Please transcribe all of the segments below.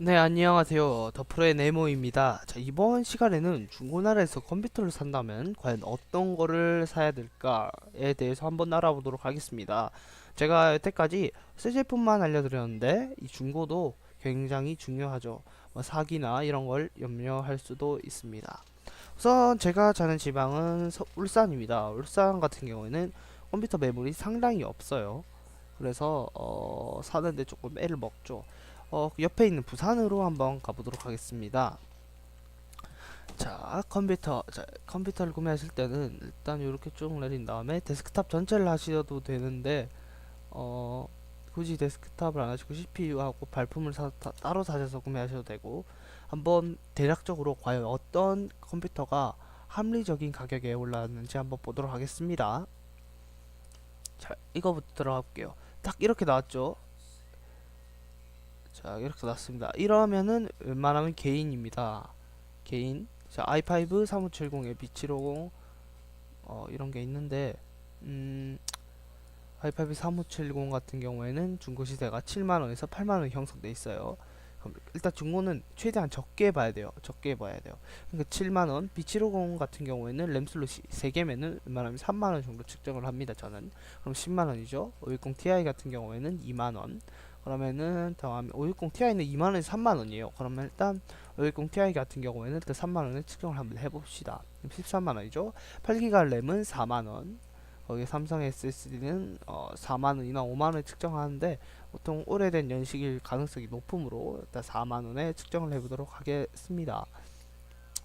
네, 안녕하세요. 더프로의 네모입니다. 자, 이번 시간에는 중고나라에서 컴퓨터를 산다면 과연 어떤 거를 사야 될까에 대해서 한번 알아보도록 하겠습니다. 제가 여태까지 새 제품만 알려드렸는데 이 중고도 굉장히 중요하죠. 뭐 사기나 이런 걸 염려할 수도 있습니다. 우선 제가 사는 지방은 서- 울산입니다. 울산 같은 경우에는 컴퓨터 매물이 상당히 없어요. 그래서 어, 사는데 조금 애를 먹죠. 어, 그 옆에 있는 부산으로 한번 가보도록 하겠습니다. 자, 컴퓨터, 자, 컴퓨터를 구매하실 때는 일단 이렇게 쭉 내린 다음에 데스크탑 전체를 하셔도 되는데, 어, 굳이 데스크탑을 안 하시고 CPU하고 발품을 사, 다- 따로 사셔서 구매하셔도 되고, 한번 대략적으로 과연 어떤 컴퓨터가 합리적인 가격에 올라왔는지 한번 보도록 하겠습니다. 자, 이거부터 들어갈게요. 딱 이렇게 나왔죠? 자 이렇게 났습니다. 이러면은 웬만하면 개인입니다. 개인. 자 i5 3570에 B750 어 이런 게 있는데 음 i5 3570 같은 경우에는 중고 시세가 7만원에서 8만원 형성돼 있어요. 그럼 일단 중고는 최대한 적게 봐야 돼요. 적게 봐야 돼요. 그러니까 7만원 B750 같은 경우에는 램 슬롯이 3개면은 웬만하면 3만원 정도 측정을 합니다 저는. 그럼 10만원이죠. 510 Ti 같은 경우에는 2만원 그러면은 다음에 560 Ti는 2만원에서 3만원이에요. 그러면 일단 560 Ti 같은 경우에는 일단 3만원에 측정을 한번 해봅시다. 13만원이죠. 8기가 램은 4만원. 거기 삼성 SSD는 어 4만원이나 5만원에 측정하는데 보통 오래된 연식일 가능성이 높으므로 일단 4만원에 측정을 해보도록 하겠습니다.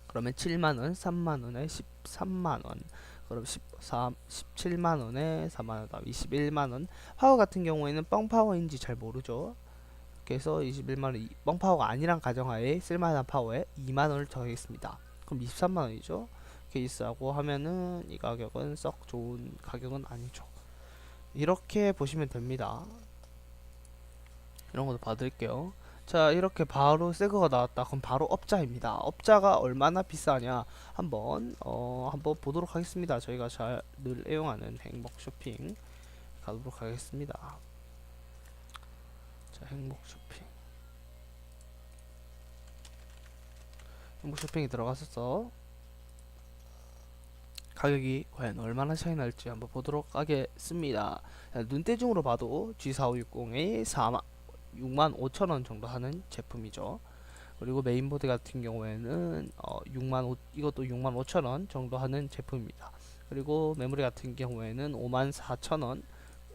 그러면 7만원, 3만원에 13만원. 그럼 14, 17만원에 4만원, 다음 21만원. 파워 같은 경우에는 뻥파워인지 잘 모르죠. 그래서 21만원, 뻥파워가 아니란 가정하에 쓸만한 파워에 2만원을 더하겠습니다. 그럼 23만원이죠. 케이스하고 하면은 이 가격은 썩 좋은 가격은 아니죠. 이렇게 보시면 됩니다. 이런 것도 봐드릴게요. 자, 이렇게 바로 새거가 나왔다. 그럼 바로 업자입니다. 업자가 얼마나 비싸냐? 한번 어 한번 보도록 하겠습니다. 저희가 잘 늘 애용하는 행복 쇼핑 가도록 하겠습니다. 자, 행복 쇼핑. 행복 쇼핑에 들어가서 가격이 과연 얼마나 차이 날지 한번 보도록 하겠습니다. 자, 눈대중으로 봐도 G4560이 4만 6만 5천 원 정도 하는 제품이죠. 그리고 메인보드 같은 경우에는 어 6만 5, 이것도 6만 5천 원 정도 하는 제품입니다. 그리고 메모리 같은 경우에는 5만 4천 원,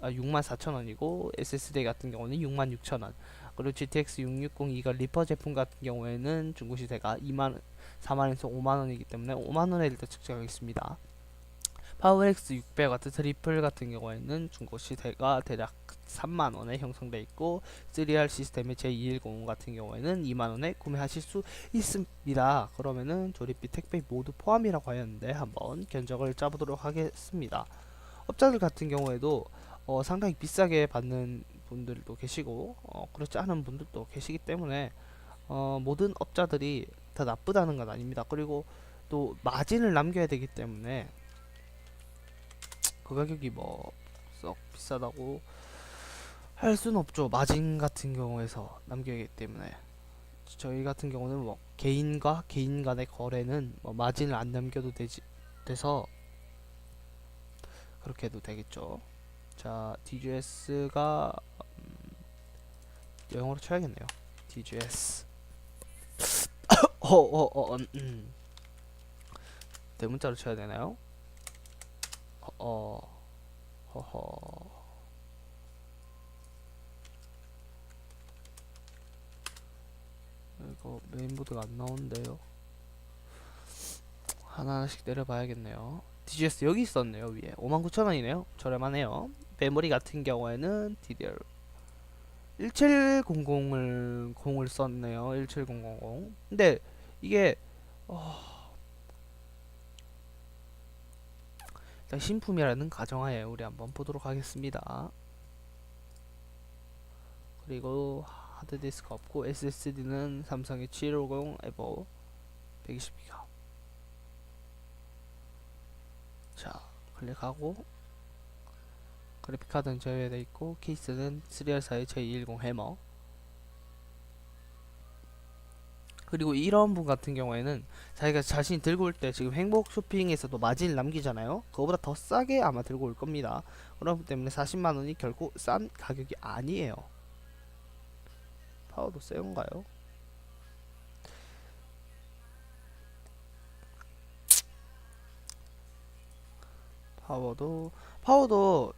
아 6만 4천 원이고 SSD 같은 경우는 6만 6천 원. 그리고 GTX 660이가 리퍼 제품 같은 경우에는 중고 시세가 2만 4만에서 5만 원이기 때문에 5만 원에 일단 측정하겠습니다. 파워엑스 600 같은 트리플 같은 경우에는 중고 시세가 대략 3만 원에 형성돼 있고 3R 시스템의 J210 같은 경우에는 2만 원에 구매하실 수 있습니다. 그러면은 조립비 택배 모두 포함이라고 하였는데 한번 견적을 짜보도록 하겠습니다. 업자들 같은 경우에도 어, 상당히 비싸게 받는 분들도 계시고 어, 그렇지 않은 분들도 계시기 때문에 어, 모든 업자들이 다 나쁘다는 건 아닙니다. 그리고 또 마진을 남겨야 되기 때문에 그 가격이 뭐 썩 비싸다고 할 수는 없죠. 마진 같은 경우에서 남겨야 하기 때문에 저희 같은 경우는 뭐 개인과 개인 간의 거래는 뭐 마진을 안 남겨도 되지 돼서 그렇게 해도 되겠죠. 자, DGS가 음, 영어로 쳐야겠네요. DGS. 어, 어, 어, 음, 음. 대문자로 쳐야 되나요? 어, 어, 허허. 이거 메인보드가 안 나오는데요. 하나하나씩 내려봐야겠네요. DGS 여기 있었네요 위에 59,000원이네요 저렴하네요 메모리 같은 경우에는 DDR 1700을 0을 썼네요 17000 근데 이게 어... 일단 신품이라는 가정하에 우리 한번 보도록 하겠습니다. 그리고 하드디스크 없고 SSD는 삼성의 750 에버 120기가. 자 클릭하고 그래픽카드는 제외되어 있고 케이스는 3R4의 J210 해머 그리고 이런 분 같은 경우에는 자기가 자신이 들고 올 때 지금 행복 쇼핑에서도 마진을 남기잖아요. 그거보다 더 싸게 아마 들고 올 겁니다. 그렇기 때문에 40만 원이 결코 싼 가격이 아니에요. 파워도 세건가요? 파워도 파워도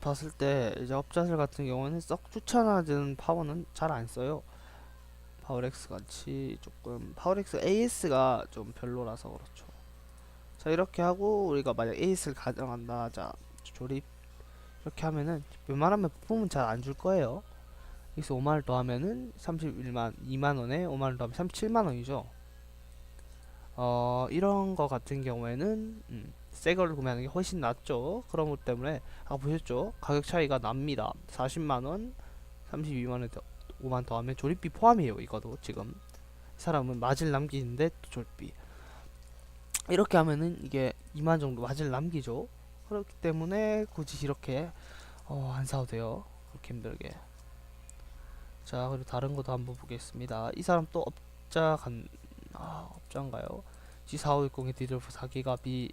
봤을 때 이제 업자들 같은 경우는 썩 추천하는 파워는 잘 안 써요. 파워렉스 같이 조금 파워렉스 AS가 좀 별로라서 그렇죠. 자 이렇게 하고 우리가 만약 AS를 가정한다. 자 조립 이렇게 하면은 웬만하면 부품은 잘 안 줄 거예요. 여기서 5만원 더하면은 31만 2만원에 5만원 더하면 37만원이죠. 어 이런 거 같은 경우에는 음, 새 거를 구매하는 게 훨씬 낫죠. 그런 것 때문에 아까 보셨죠? 가격 차이가 납니다. 40만원, 32만원, 5만 더하면 조립비 포함이에요. 이거도 지금 이 사람은 마질 남기는데 또 조립비 이렇게 하면은 이게 2만 정도 마질 남기죠. 그렇기 때문에 굳이 이렇게 어, 안 사도 돼요. 그렇게 힘들게. 자 그리고 다른 것도 한번 보겠습니다. 이 사람 또 업자 간 아, 업자인가요? G4560의 디젤프 4기가비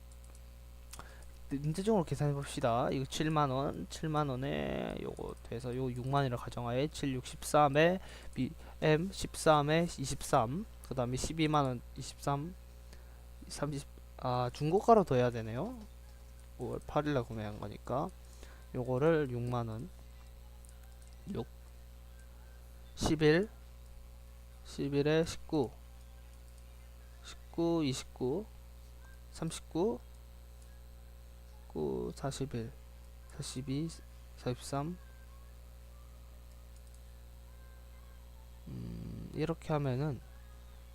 인제적으로 계산해 봅시다. 이거 7만 원, 7만 원에 요거 돼서 요 6만원이라 가정하에 7, 6, 13에 B, M 13에 23, 그 다음에 12만 원 23, 30, 아, 중고가로 더 해야 되네요. 5월 8일날 구매한 거니까. 요거를 6만 원, 6, 11, 11에 19, 19, 29, 39, 9, 41, 42, 43 음, 이렇게 하면은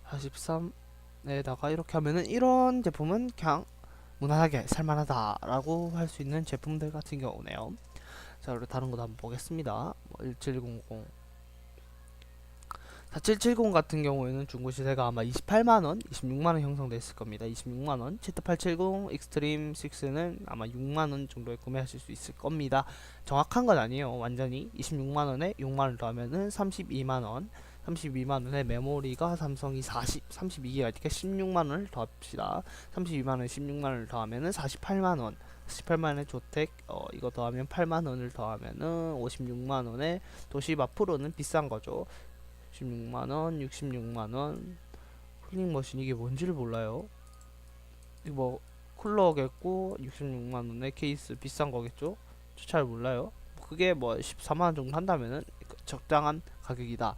43에다가 이렇게 하면은 이런 제품은 그냥 무난하게 살만하다라고 할 수 있는 제품들 같은 경우네요. 자, 그리고 다른 것도 한번 보겠습니다. 뭐 1700 4770 같은 경우에는 중고 시세가 아마 28만원, 26만원 형성됐을 겁니다. 26만원. Z870 익스트림 6는 아마 6만원 정도에 구매하실 수 있을 겁니다. 정확한 건 아니에요. 완전히 26만원에 6만원 더하면은 32만원. 32만원에 메모리가 삼성이 40, 32기가니까 16만원을 더합시다. 32만원에 16만원을 더하면은 48만원. 18만원의 조택, 어, 이거 더하면 8만원을 더하면은 56만원에 도시바 프로는 비싼 거죠. 66만원, 66만원. 쿨링 머신 이게 뭔지를 몰라요. 이거 뭐 쿨러겠고 66만원에 케이스 비싼 거겠죠? 저 잘 몰라요. 그게 뭐 14만원 정도 한다면은 적당한 가격이다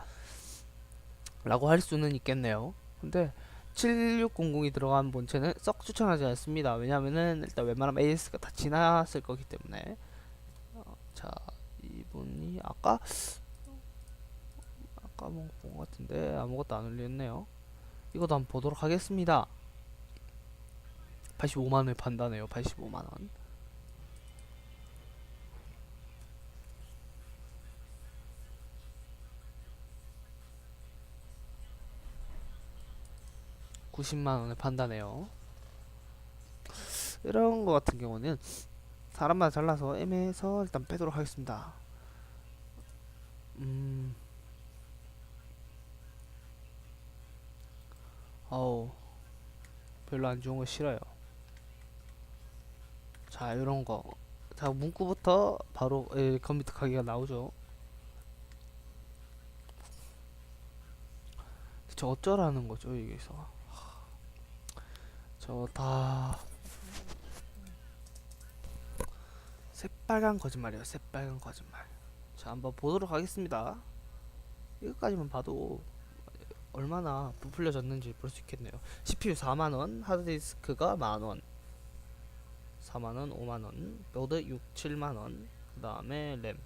라고 할 수는 있겠네요. 근데 7600이 들어간 본체는 썩 추천하지 않습니다. 왜냐면은 일단 웬만하면 AS가 다 지났을 거기 때문에. 어, 자 이분이 아까 까먹은 것 같은데 아무것도 안 올렸네요. 이것도 한번 보도록 하겠습니다. 85만원에 판다네요. 85만원. (90만원에) 판다네요 이런 거 같은 경우는 사람마다 잘라서 애매해서 일단 빼도록 하겠습니다 음 어우 별로 안 좋은 거 싫어요. 자 이런 거자 문구부터 바로 에, 컴퓨터 가기가 나오죠. 저 어쩌라는 거죠 여기서? 저다 새빨간 거짓말이에요 새빨간 거짓말. 자 한번 보도록 하겠습니다. 이것까지만 봐도 얼마나 부풀려졌는지 볼 수 있겠네요. CPU 4만원, 하드디스크가 만원, 4만원, 5만원, 보드 6, 7만원, 그 다음에 램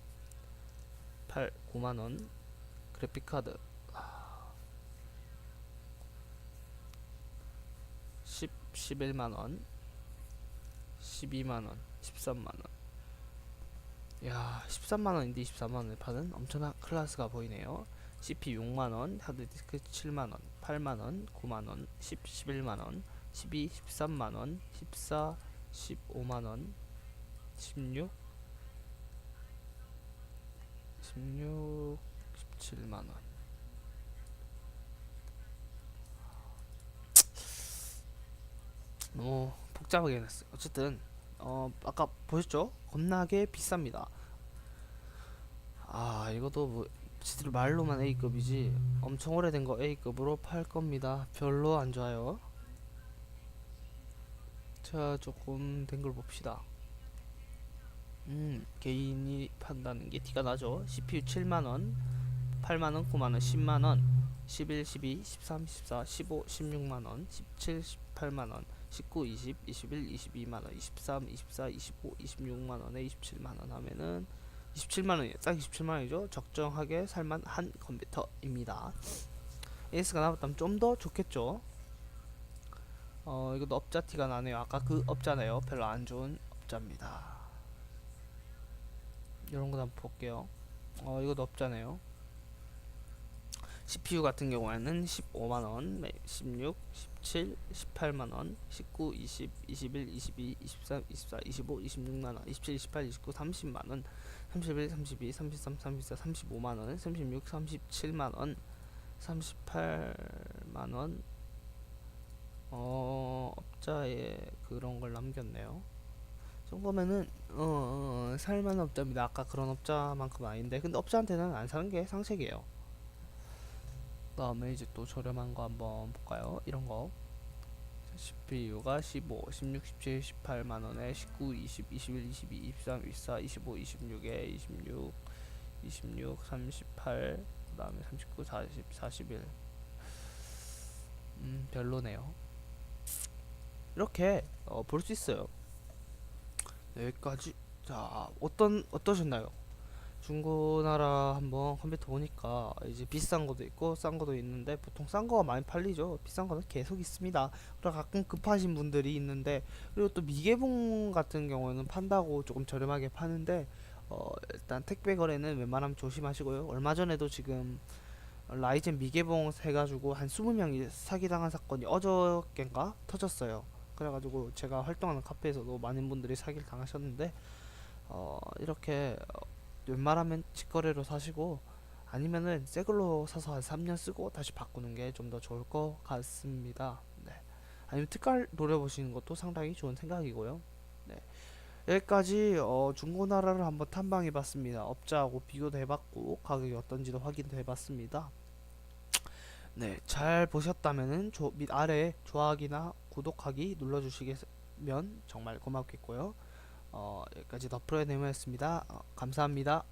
8, 9만원, 그래픽카드 10, 11만원, 12만원, 13만원. 야, 13만원인데 24만원에 파는 엄청난 클래스가 보이네요. CP 6만원, 하드디스크 7만원, 8만원, 9만원, 10, 11만원, 12, 13만원, 14, 15만원, 16, 16, 17만원. 너무 복잡하게 해놨어요. 어쨌든, 어, 아까 보셨죠? 겁나게 비쌉니다. 아, 이것도 뭐, 지들 말로만 A급이지 엄청 오래된 거 A급으로 팔 겁니다. 별로 안 좋아요. 자 조금 된 걸 봅시다. 음 개인이 판다는 게 티가 나죠. CPU 7만원, 8만원, 9만원, 10만원, 11, 12, 13, 14, 15, 16만원, 17, 18만원, 19, 20, 21, 22만원, 23, 24, 25, 26만원에 27만원 하면은 27만원이에요. 딱 27만원이죠. 적정하게 살만한 컴퓨터입니다. AS가 나왔다면 좀 더 좋겠죠. 어, 이것도 업자 티가 나네요. 아까 그 업자네요. 별로 안 좋은 업자입니다. 이런 거 한번 볼게요. 어, 이것도 업자네요. CPU 같은 경우에는 15만원, 16, 17, 18만원, 19, 20, 21, 22, 23, 24, 25, 26만원, 27, 28, 29, 30만원, 31, 32, 33, 34, 35만원, 36, 37만원, 38만원, 어, 업자에 그런 걸 남겼네요. 정도면은 어, 어 살만한 업자입니다. 아까 그런 업자만큼 아닌데 근데 업자한테는 안 사는 게 상책이에요. 그다음에 이제 또 저렴한 거 한번 볼까요? 이런 거 CPU가 15, 16, 17, 18만 원에 19, 20, 21, 22, 23, 24, 25, 26에 26, 26, 38, 그다음에 39, 40, 41. 음, 별로네요. 이렇게 어, 볼 수 있어요. 네, 여기까지. 자, 어떤 어떠셨나요? 중고나라 한번 컴퓨터 보니까 이제 비싼 것도 있고 싼 것도 있는데 보통 싼 거가 많이 팔리죠. 비싼 거는 계속 있습니다. 그리고 가끔 급하신 분들이 있는데 그리고 또 미개봉 같은 경우에는 판다고 조금 저렴하게 파는데 어 일단 택배 거래는 웬만하면 조심하시고요. 얼마 전에도 지금 라이젠 미개봉 해가지고 한 20명이 사기당한 사건이 어저께인가 터졌어요. 그래가지고 제가 활동하는 카페에서도 많은 분들이 사기를 당하셨는데 어 이렇게 어, 웬만하면 직거래로 사시고 아니면은 새 걸로 사서 한 3년 쓰고 다시 바꾸는 게 좀 더 좋을 것 같습니다. 네. 아니면 특가를 노려보시는 것도 상당히 좋은 생각이고요. 네. 여기까지 어, 중고나라를 한번 탐방해 봤습니다. 업자하고 비교도 해봤고 가격이 어떤지도 확인도 해봤습니다. 네, 잘 보셨다면은 조, 밑 아래 좋아하기나 구독하기 눌러주시면 정말 고맙겠고요. 어, 여기까지 더 프로의 네모였습니다. 어, 감사합니다.